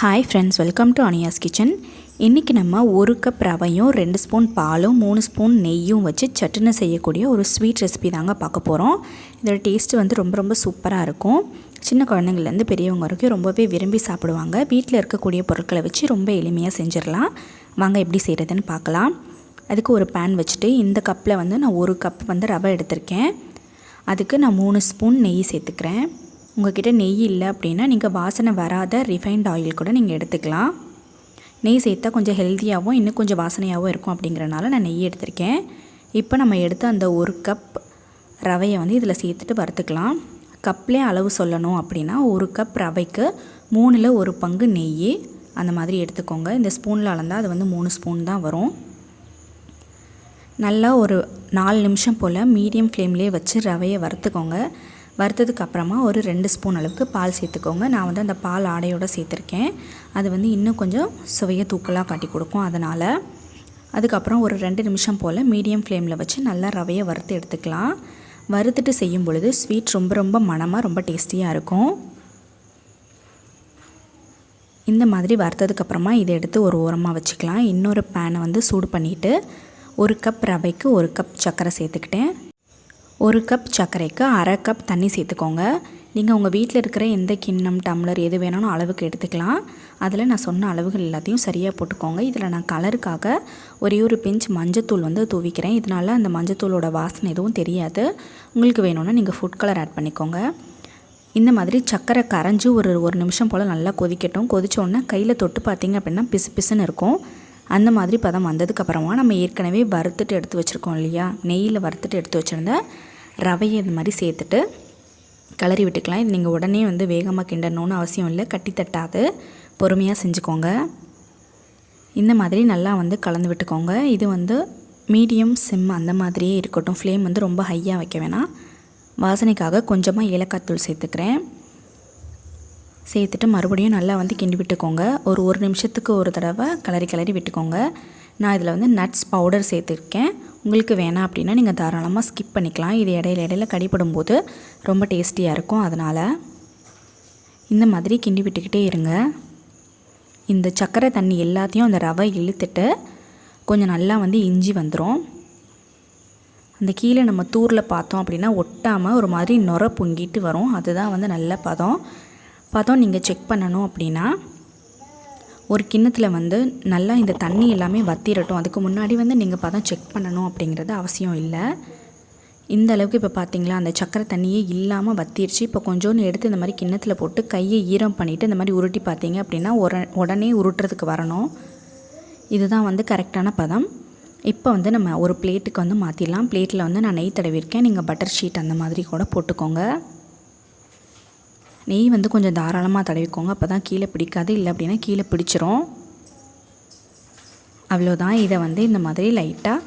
Hi friends welcome to Aniya's kitchen இன்றைக்கி நம்ம ஒரு கப் ரவையும் ரெண்டு ஸ்பூன் பாலும் மூணு ஸ்பூன் நெய்யும் வச்சு சட்டுன்னு செய்யக்கூடிய ஒரு ஸ்வீட் ரெசிபி தாங்க பார்க்க போகிறோம் இதோட டேஸ்ட்டு வந்து ரொம்ப ரொம்ப சூப்பராக இருக்கும். சின்ன குழந்தைங்கள்லேருந்து பெரியவங்க வரைக்கும் ரொம்பவே விரும்பி சாப்பிடுவாங்க. வீட்டில் இருக்கக்கூடிய பொருட்களை வச்சு ரொம்ப எளிமையாக செஞ்சிடலாம். வாங்க எப்படி செய்கிறதுன்னு பார்க்கலாம். அதுக்கு ஒரு பேன் வச்சுட்டு இந்த கப்பில் வந்து நான் ஒரு கப் வந்து ரவை எடுத்திருக்கேன். அதுக்கு நான் மூணு ஸ்பூன் நெய் சேர்த்துக்கிறேன். உங்கள்கிட்ட நெய் இல்லை அப்படின்னா நீங்கள் வாசனை வராத ரிஃபைண்ட் ஆயில் கூட நீங்கள் எடுத்துக்கலாம். நெய் சேர்த்தா கொஞ்சம் ஹெல்த்தியாகவும் இன்னும் கொஞ்சம் வாசனையாகவும் இருக்கும் அப்படிங்கிறனால நான் நெய் எடுத்திருக்கேன். இப்போ நம்ம எடுத்த அந்த ஒரு கப் ரவையை வந்து இதில் சேர்த்துட்டு வறுத்துக்கலாம். கப்லேயே அளவு சொல்லணும் அப்படின்னா ஒரு கப் ரவைக்கு மூணில் ஒரு பங்கு நெய். அந்த மாதிரி எடுத்துக்கோங்க. இந்த ஸ்பூனில் அளந்தால் அது வந்து மூணு ஸ்பூன் தான் வரும். நல்லா ஒரு நாலு நிமிஷம் போல் மீடியம் ஃப்ளேம்லேயே வச்சு ரவையை வறுத்துக்கோங்க. வறுத்ததுக்கு அப்புறமா ஒரு ரெண்டு ஸ்பூன் அளவுக்கு பால் சேர்த்துக்கோங்க. நான் வந்து அந்த பால் ஆடையோடு சேர்த்துருக்கேன். அது வந்து இன்னும் கொஞ்சம் சுவையை தூக்கலாக காட்டி கொடுக்கும் அதனால். அதுக்கப்புறம் ஒரு ரெண்டு நிமிஷம் போல் மீடியம் ஃப்ளேமில் வச்சு நல்லா ரவையை வறுத்து எடுத்துக்கலாம். வறுத்துட்டு செய்யும் பொழுது ஸ்வீட் ரொம்ப ரொம்ப மணமாக ரொம்ப டேஸ்டியாக இருக்கும். இந்த மாதிரி வறுத்ததுக்கப்புறமா இதை எடுத்து ஒரு ஓரமாக வச்சுக்கலாம். இன்னொரு பேனை வந்து சூடு பண்ணிவிட்டு ஒரு கப் ரவைக்கு ஒரு கப் சர்க்கரை சேர்த்துக்கிட்டேன். ஒரு கப் சர்க்கரைக்கு அரை கப் தண்ணி சேர்த்துக்கோங்க. நீங்கள் உங்கள் வீட்டில் இருக்கிற எந்த கிண்ணம் டம்ளர் எது வேணாலும் அளவுக்கு எடுத்துக்கலாம். அதில் நான் சொன்ன அளவுகள் எல்லாத்தையும் சரியாக போட்டுக்கோங்க. இதில் நான் கலருக்காக ஒரே ஒரு பிஞ்ச் மஞ்சத்தூள் வந்து தூவிக்கிறேன். இதனால் அந்த மஞ்சத்தூளோட வாசனை எதுவும் தெரியாது. உங்களுக்கு வேணும்னா நீங்கள் ஃபுட் கலர் ஆட் பண்ணிக்கோங்க. இந்த மாதிரி சர்க்கரை கரைஞ்சி ஒரு ஒரு நிமிஷம் போல் நல்லா கொதிக்கட்டும். கொதித்தோடனே கையில் தொட்டு பார்த்தீங்க அப்படின்னா பிசு பிசுன்னு இருக்கும். அந்த மாதிரி பதம் வந்ததுக்கப்புறமா நம்ம ஏற்கனவே வறுத்துட்டு எடுத்து வச்சுருக்கோம் இல்லையா? நெய்யில் வறுத்துட்டு எடுத்து வச்சுருந்த ரவையை இந்த மாதிரி சேர்த்துட்டு கிளறி விட்டுக்கலாம். இது நீங்கள் உடனே வந்து வேகமாக கிண்டணும்னு அவசியம் இல்லை. கட்டி தட்டாது. பொறுமையாக செஞ்சுக்கோங்க. இந்த மாதிரி நல்லா வந்து கலந்து விட்டுக்கோங்க. இது வந்து மீடியம் சிம் அந்த மாதிரியே இருக்கட்டும். ஃப்ளேம் வந்து ரொம்ப ஹையாக வைக்க வேணாம். வாசனைக்காக கொஞ்சமாக ஏலக்காய் தூள் சேர்த்துக்கிறேன். சேர்த்துட்டு மறுபடியும் நல்லா வந்து கிண்டி விட்டுக்கோங்க. ஒரு ஒரு நிமிஷத்துக்கு ஒரு தடவை கிளறி கிளறி விட்டுக்கோங்க. நான் இதில் வந்து நட்ஸ் பவுடர் சேர்த்துருக்கேன். உங்களுக்கு வேணாம் அப்படின்னா நீங்கள் தாராளமாக ஸ்கிப் பண்ணிக்கலாம். இது இடையில இடையில கடிப்படும் போது ரொம்ப டேஸ்டியாக இருக்கும். அதனால் இந்த மாதிரி கிண்டி விட்டுக்கிட்டே இருங்க. இந்த சர்க்கரை தண்ணி எல்லாத்தையும் அந்த ரவை இழுத்துட்டு கொஞ்சம் நல்லா வந்து இஞ்சி வந்துடும் அந்த கீழே நம்ம தூரில் பார்த்தோம் அப்படின்னா ஒட்டாமல் ஒரு மாதிரி நுர பொங்கிட்டு வரும். அதுதான் வந்து நல்ல பதம். பதம் நீங்கள் செக் பண்ணணும் அப்படின்னா ஒரு கிண்ணத்தில் வந்து நல்லா இந்த தண்ணி எல்லாமே வத்திரட்டும். அதுக்கு முன்னாடி வந்து நீங்கள் பதம் செக் பண்ணணும் அப்படிங்கிறது அவசியம் இல்லை. இந்த அளவுக்கு இப்போ பார்த்தீங்களா அந்த சக்கரை தண்ணியே இல்லாமல் வத்திருச்சு. இப்போ கொஞ்சோண்டு எடுத்து இந்த மாதிரி கிண்ணத்தில் போட்டு கையை ஈரம் பண்ணிவிட்டு இந்த மாதிரி உருட்டி பார்த்தீங்க அப்படின்னா உடனே உருட்டுறதுக்கு வரணும். இதுதான் வந்து கரெக்டான பதம். இப்போ வந்து நம்ம ஒரு பிளேட்டுக்கு வந்து மாற்றிடலாம் பிளேட்டில் வந்து நான் நெய் தடவிருக்கேன். நீங்கள் பட்டர் ஷீட் அந்த மாதிரி கூட போட்டுக்கோங்க. நெய் வந்து கொஞ்சம் தாராளமாக தடவிக்கோங்க. அப்போ தான் கீழே பிடிக்காது. இல்லை அப்படின்னா கீழே பிடிச்சிரும். அவ்வளோதான் இதை வந்து இந்த மாதிரி லைட்டாக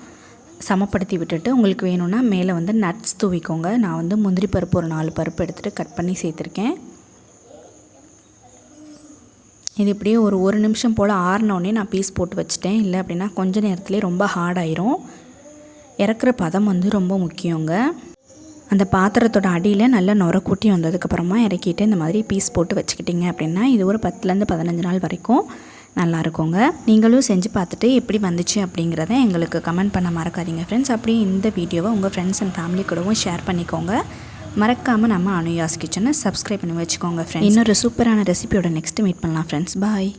சமப்படுத்தி விட்டுட்டு உங்களுக்கு வேணும்னா மேலே வந்து நட்ஸ் தூவிக்கோங்க. நான் வந்து முந்திரி பருப்பு ஒரு நாலு பருப்பு எடுத்துகிட்டு கட் பண்ணி சேர்த்துருக்கேன். இது இப்படியே ஒரு ஒரு நிமிஷம் போல் ஆறினோடனே நான் பீஸ் போட்டு வச்சுட்டேன். இல்லை அப்படின்னா கொஞ்ச நேரத்துலேயே ரொம்ப ஹார்டாயிரும் இறக்குற பதம் வந்து ரொம்ப முக்கியங்க. அந்த பாத்திரத்தோட அடியில் நல்லா நுர கூட்டி வந்ததுக்கப்புறமா இறக்கிட்டு இந்த மாதிரி பீஸ் போட்டு வச்சுக்கிட்டிங்க அப்படின்னா இது ஒரு பத்துலேருந்து பதினஞ்சு நாள் வரைக்கும் நல்லா இருக்குங்க. நீங்களும் செஞ்சு பார்த்துட்டு எப்படி வந்துச்சு அப்படிங்கிறத எங்களுக்கு கமெண்ட் பண்ண மறக்காதீங்க ஃப்ரெண்ட்ஸ் அப்படியே இந்த வீடியோவை உங்கள் ஃப்ரெண்ட்ஸ் அண்ட் ஃபேமிலி கூடவும் ஷேர் பண்ணிக்கோங்க. மறக்காமல் நம்ம அனுயாஸ் கிச்சனை சப்ஸ்கிரைப் பண்ணி வச்சுக்கோங்க ஃப்ரெண்ட்ஸ் இன்னொரு சூப்பரான ரெசிபியோட நெக்ஸ்ட் மீட் பண்ணலாம் ஃப்ரெண்ட்ஸ் பாய்